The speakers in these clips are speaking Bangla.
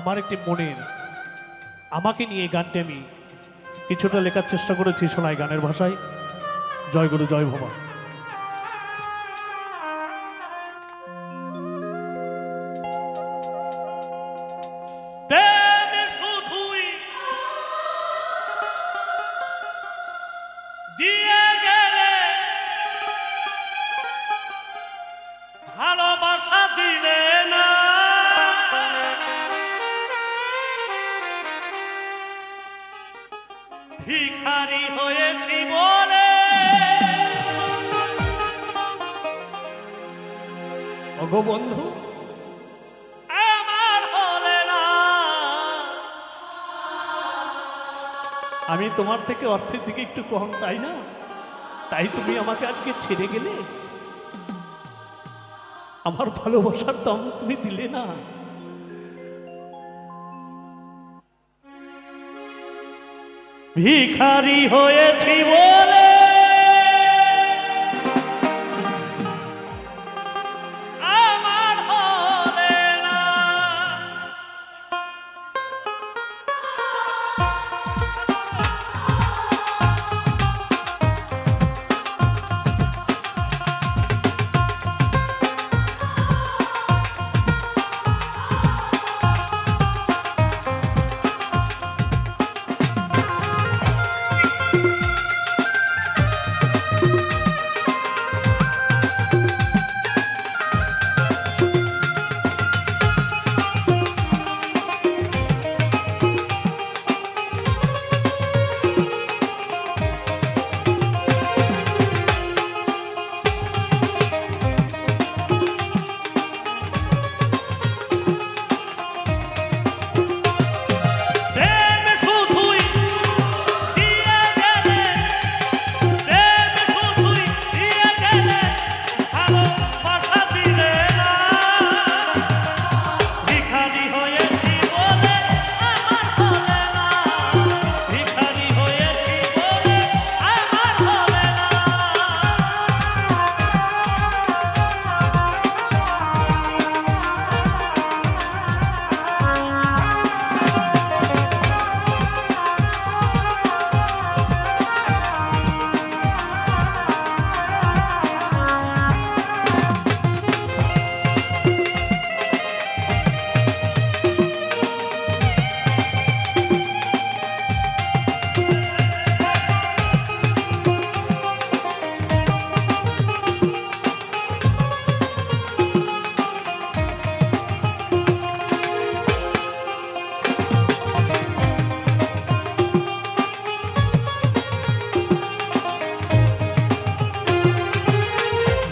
আমার একটি মনের, আমাকে নিয়ে গানটি আমি কিছুটা লেখার চেষ্টা করেছি শোনায় গানের ভাষায়। জয় গুরু, জয় ভবা। অগো বন্ধু আমি তোমার থেকে অর্থের দিকে একটু কম, তাই না? তাই তুমি আমাকে আজকে ছেড়ে গেলে? আমার ভালোবাসার দম তুমি দিলে না। ভিখারি হয়েছি বলে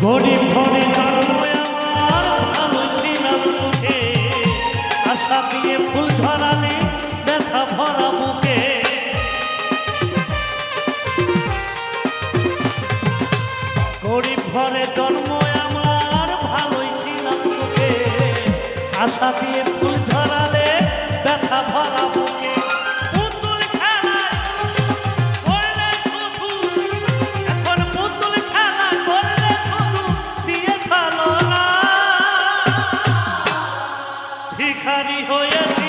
গরিব ঘরে জন্ম আমার ভালো ছিলাম সুখে। আশা দিয়ে ফুল ঝরালে ব্যথা ভরা বুকে। গরিব ঘরে জন্ম আমার ভালোই ছিলাম সুখে। আশা দিয়ে ভিখারি হয়েছি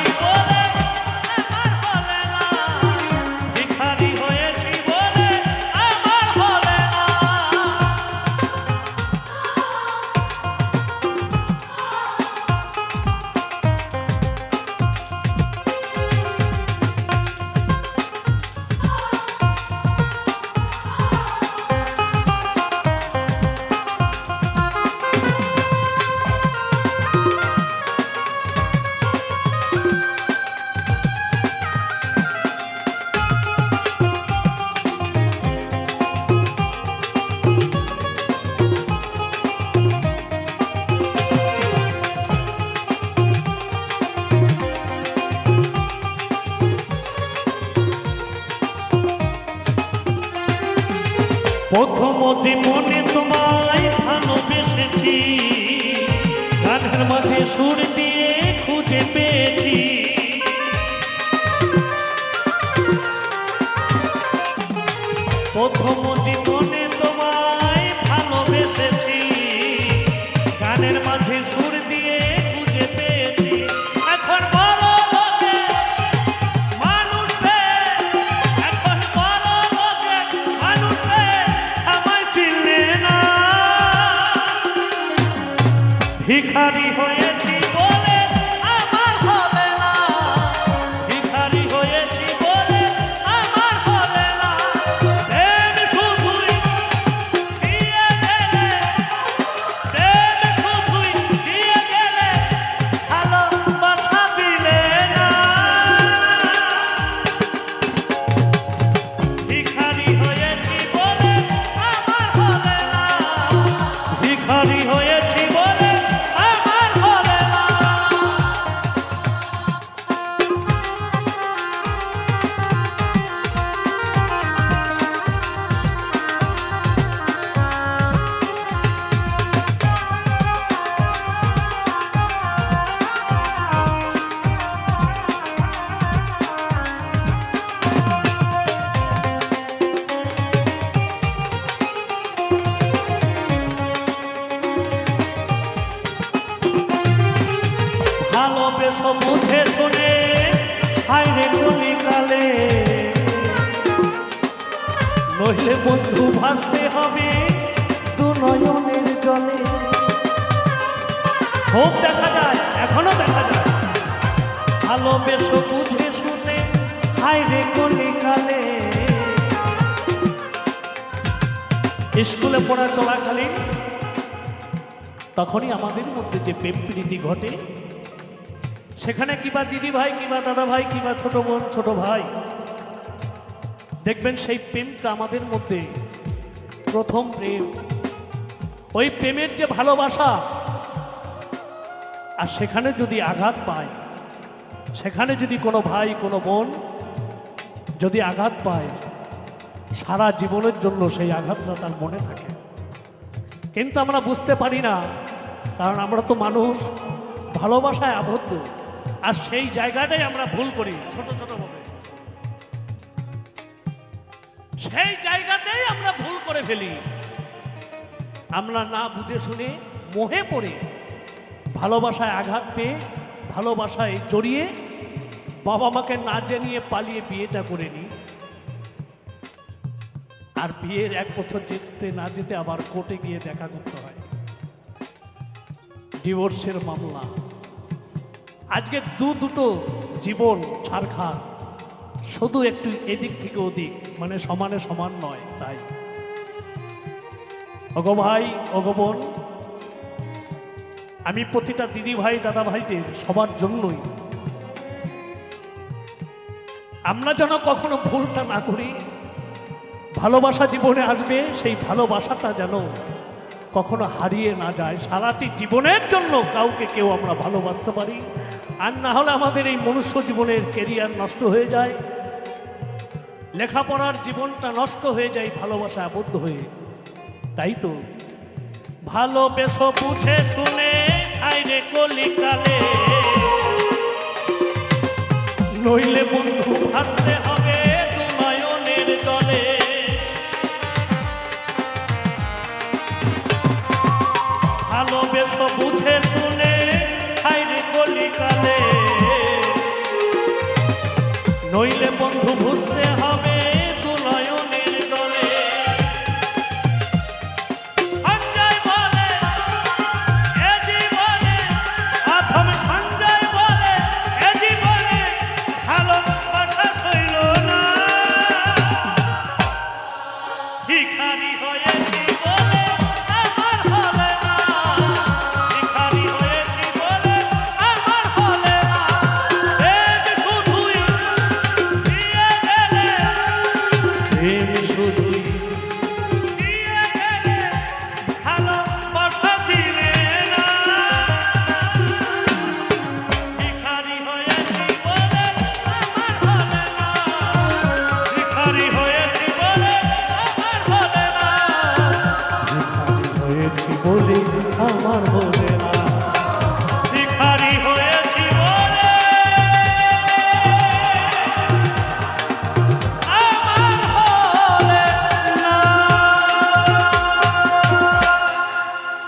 তোমায় ভালোবেসেছি। গানের মাঝে সুর দিয়ে খুঁজে পেয়েছি। প্রথম ভালোবেসো বুঝে শুনে। হাইরে নইলে বন্ধু ভাসতে হবে দু নয়নের জলে। খুব দেখা যায়, এখনও দেখা যায়। ভালোবেসো বুঝে শুনে হাইরে কলিকালে। স্কুলে পড়া চলাকালীন, তখনই আমাদের মধ্যে যে প্রেম প্রীতি ঘটে সেখানে কিবা দিদি ভাই কিবা দাদা ভাই কিবা ছোট বোন, ছোট ভাই? দেখবেন সেই প্রেমটা আমাদের মধ্যে প্রথম প্রেম। ওই প্রেমের যে ভালোবাসা, আর সেখানে যদি আঘাত পায়, সেখানে যদি কোনো ভাই, কোনো বোন যদি আঘাত পায়, সারা জীবনের জন্য সেই আঘাতটা তার মনে থাকে। কিন্তু আমরা বুঝতে পারি না, কারণ আমরা তো মানুষ ভালোবাসায় আবদ্ধ। আর সেই জায়গাটাই আমরা ভুল করি, ছোট ছোট ভাবে। সেই জায়গাতেই আমরা ভুল করে ফেলি। আমরা না বুঝে শুনে মোহে পড়ে, ভালোবাসায় আঘাত পেয়ে, ভালোবাসায় জড়িয়ে বাবা মাকে না জানিয়ে পালিয়ে বিয়েটা করে নিই। আর বিয়ের এক বছর যেতে না যেতে আবার কোর্টে গিয়ে দেখা করতে হয়। ডিভোর্সের মামলা। আজকে দু দুটো জীবন ছাড়খার। শুধু একটু এদিক থেকে ওদিক মানে সমানে সমান নয়, তাই। অগো ভাই অগো বোন, আমি প্রতিটা দিদি ভাই, দাদা ভাইদের সবার জন্যই আমরা যেন কখনো ভুলটা না করি, ভালোবাসা জীবনে আসবে, সেই ভালোবাসাটা যেন কখনো হারিয়ে না যায়। সারাটি জীবনের জন্য কাউকে কেউ আমরা ভালোবাসতে পারি আর না হলে আমাদের এই মনুষ্য জীবনের কেরিয়ার নষ্ট হয়ে যায়। লেখাপড়ার জীবনটা নষ্ট হয়ে যায়, ভালোবাসা আবদ্ধ হয়ে। তাই তো? ভালোবেসো বুঝে শুনে আইরে কলিকালে নইলে বন্ধু ভাসতে হবে দু নয়নের জলে। ভালোবেসো বুঝে শুনে বলে